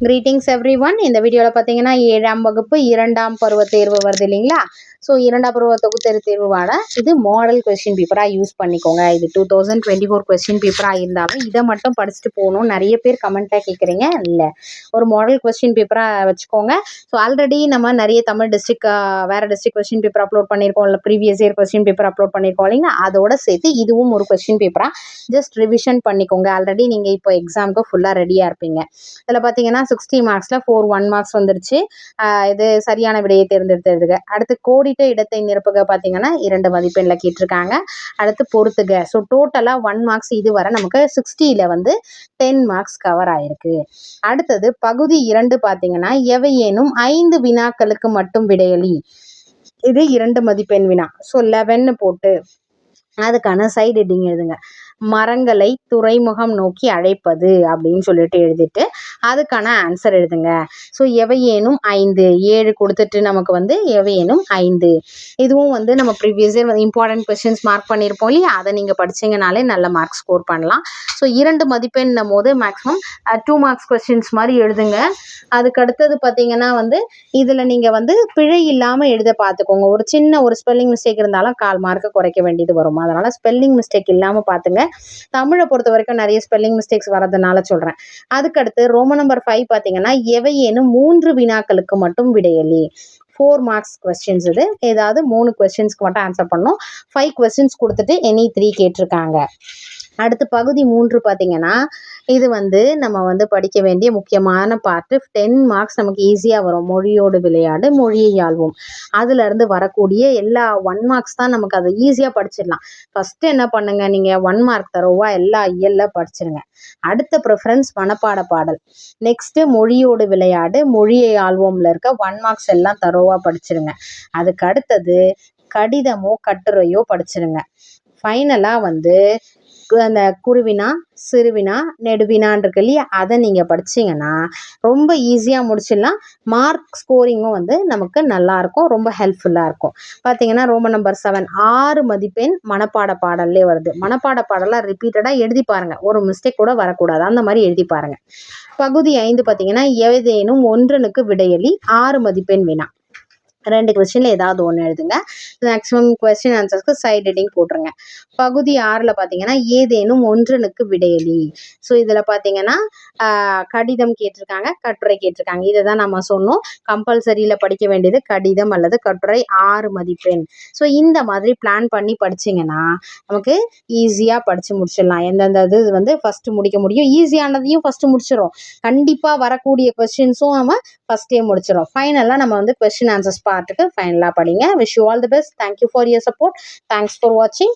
Greetings every one இந்த வீடியோவில் பார்த்தீங்கன்னா ஏழாம் வகுப்பு இரண்டாம் பருவ தேர்வு வருது இல்லைங்களா? ஸோ இரண்டாம் பருவ தொகுத்தறி தேர்வான இது மாடல் கொஸ்டின் பேப்பராக யூஸ் பண்ணிக்கோங்க. இது two thousand twenty four question பேப்பராக இருந்தாலும் இதை மட்டும் படிச்சுட்டு போகணும். நிறைய பேர் கமெண்ட்டாக கேட்குறீங்க இல்லை. ஒரு மாடல் கொஸ்டின் பேப்பராக வச்சுக்கோங்க. ஸோ ஆல்ரெடி நம்ம நிறைய தமிழ் டிஸ்ட்ரிக் வேறு டிஸ்ட்ரிக் கொஸ்டின் பேப்பர் அப்லோட் பண்ணியிருக்கோம். இல்லை previous year question paper upload பண்ணியிருக்கோம் இல்லைங்களா? அதோட சேர்த்து இதுவும் ஒரு கொஸ்டின் பேப்பராக ஜஸ்ட் ரிவிஷன் பண்ணிக்கோங்க. ஆல்ரெடி நீங்கள் இப்போ எக்ஸாமுக்கு ஃபுல்லாக ரெடியாக இருப்பீங்க. இதில் பார்த்தீங்கன்னா சிக்ஸ்டி மார்க்ஸில் ஃபோர் ஒன் மார்க்ஸ் வந்துருச்சு. இது சரியான விடையை தேர்ந்தெடுத்ததுக்கு. அடுத்து கோடி கோடிட்ட இடத்தை நிரப்புக பார்த்தீங்கன்னா இரண்டு மதிப்பெண்ணில் கேட்டிருக்காங்க. அடுத்து பொறுத்துக. ஸோ டோட்டலாக ஒன் மார்க்ஸ் இது வரை நமக்கு சிக்ஸ்டியில் வந்து டென் மார்க்ஸ் கவர் ஆயிருக்கு. அடுத்தது பகுதி இரண்டு பார்த்தீங்கன்னா எவையேனும் ஐந்து வினாக்களுக்கு மட்டும் விடையளி இது இரண்டு மதிப்பெண் வினா. ஸோ லெவன்னு போட்டு அதுக்கான சைடு ஹெட்டிங் எழுதுங்க. மரங்களை துறைமுகம் நோக்கி அழைப்பது அப்படின்னு சொல்லிட்டு எழுதிட்டு அதுக்கான ஆன்சர் எழுதுங்க. ஸோ எவையேனும் ஐந்து. ஏழு கொடுத்துட்டு நமக்கு வந்து எவையேனும் ஐந்து. இதுவும் வந்து நம்ம ப்ரீவியஸ் இயர் வந்து இம்பார்ட்டன்ட் கொஸ்டின்ஸ் மார்க் பண்ணியிருப்போம் இல்லையா? அதை நீங்கள் படிச்சீங்கனாலே நல்ல மார்க் ஸ்கோர் பண்ணலாம். ஸோ இரண்டு மதிப்பெண்ணும் போது மேக்ஸிமம் டூ மார்க்ஸ் கொஸ்டின்ஸ் மாதிரி எழுதுங்க. அதுக்கு அடுத்தது பார்த்தீங்கன்னா வந்து இதில் நீங்கள் வந்து பிழை இல்லாமல் எழுத பார்த்துக்கோங்க. ஒரு சின்ன ஒரு ஸ்பெல்லிங் மிஸ்டேக் இருந்தாலும் கால் மார்க்கை குறைக்க வேண்டியது வரும். அதனால் ஸ்பெல்லிங் மிஸ்டேக் இல்லாமல் பார்த்துங்க. தமிழை பொறுத்த வரைக்கும் நிறைய ஸ்பெல்லிங் மிஸ்டேக்ஸ் வரதுனால சொல்கிறேன் அதுக்கடுத்து ரோம நம்பர் ஃபைவ் பார்த்தீங்கன்னா எவையேனும் மூன்று வினாக்களுக்கு மட்டும் விடையளி ஃபோர் மார்க்ஸ் கொஸ்டின்ஸ் இது. ஏதாவது மூணு கொஸ்டின்ஸ்க்கு மட்டும் ஆன்சர் பண்ணணும். ஃபைவ் கொஸ்டின்ஸ் கொடுத்துட்டு எனி த்ரீ கேட்டிருக்காங்க. அடுத்து பகுதி மூன்று பார்த்தீங்கன்னா இது வந்து நம்ம வந்து படிக்க வேண்டிய முக்கியமான பார்ட்டு டென் மார்க்ஸ் நமக்கு ஈஸியாக வரும். மொழியோடு விளையாடு மொழியை ஆழ்வோம் அதுலேருந்து வரக்கூடிய எல்லா ஒன் மார்க்ஸ் தான் நமக்கு அதை ஈஸியாக படிச்சிடலாம். ஃபஸ்ட்டு என்ன பண்ணுங்க? நீங்கள் ஒன் மார்க் தரோவா? எல்லா இயல்ல படிச்சிருங்க. அடுத்த ப்ரிஃபரன்ஸ் மனப்பாட பாடல். நெக்ஸ்ட்டு மொழியோடு விளையாடு மொழியை ஆள்வோம்ல இருக்க ஒன் மார்க்ஸ் எல்லாம் தரோவாக படிச்சிருங்க. அதுக்கு அடுத்தது கடிதமோ கட்டுரையோ படிச்சிருங்க. ஃபைனலாக வந்து அந்த குருவினா சிறுவினா நெடுவினான் இருக்கு இல்லையா? அதை நீங்கள் படிச்சீங்கன்னா ரொம்ப ஈஸியாக முடிச்சிடலாம். மார்க் ஸ்கோரிங்கும் வந்து நமக்கு நல்லாயிருக்கும் ரொம்ப ஹெல்ப்ஃபுல்லாக இருக்கும். பார்த்தீங்கன்னா ரோமன் நம்பர் செவன் ஆறு மதிப்பெண் மனப்பாட பாடல்லே வருது. மனப்பாட பாடலாக ரிப்பீட்டடாக எழுதி பாருங்கள் ஒரு மிஸ்டேக் கூட வரக்கூடாது. அந்த மாதிரி எழுதி பாருங்கள் பகுதி ஐந்து பார்த்தீங்கன்னா ஏதேனும் ஒன்றனுக்கு விடையளி ஆறு மதிப்பெண் வினா. ரெண்டு கொஸ்டினில் ஏதாவது ஒன்று எழுதுங்க. மேக்ஸிமம் கொஸ்டின் ஆன்சர்ஸ்க்கு சைட் ஹெட்டிங் போட்டுருங்க. பகுதி ஆறில் பார்த்தீங்கன்னா ஏதேனும் ஒன்றனுக்கு விடையலி ஸோ இதில் பார்த்தீங்கன்னா கடிதம் கேட்டிருக்காங்க கட்டுரை கேட்டிருக்காங்க. இதை தான் நம்ம சொன்னோம். கம்பல்சரியில் படிக்க வேண்டியது கடிதம் அல்லது கட்டுரை ஆறு மதிப்பெண். ஸோ இந்த மாதிரி பிளான் பண்ணி படிச்சிங்கன்னா நமக்கு ஈஸியாக படித்து முடிச்சிடலாம். எந்தெந்த இது வந்து ஃபஸ்ட்டு முடிக்க முடியும்? ஈஸியானதையும் ஃபஸ்ட்டு முடிச்சிடும் கண்டிப்பாக வரக்கூடிய கொஸ்டின்ஸும் நம்ம ஃபஸ்ட்டே முடிச்சிடும் ஃபைனலாக நம்ம வந்து கொஸ்டின் ஆன்சர்ஸ் பார்த்துட்டு ஃபைனலாக படிங்க. Wish you all the best thank you for your support thanks for வாட்சிங்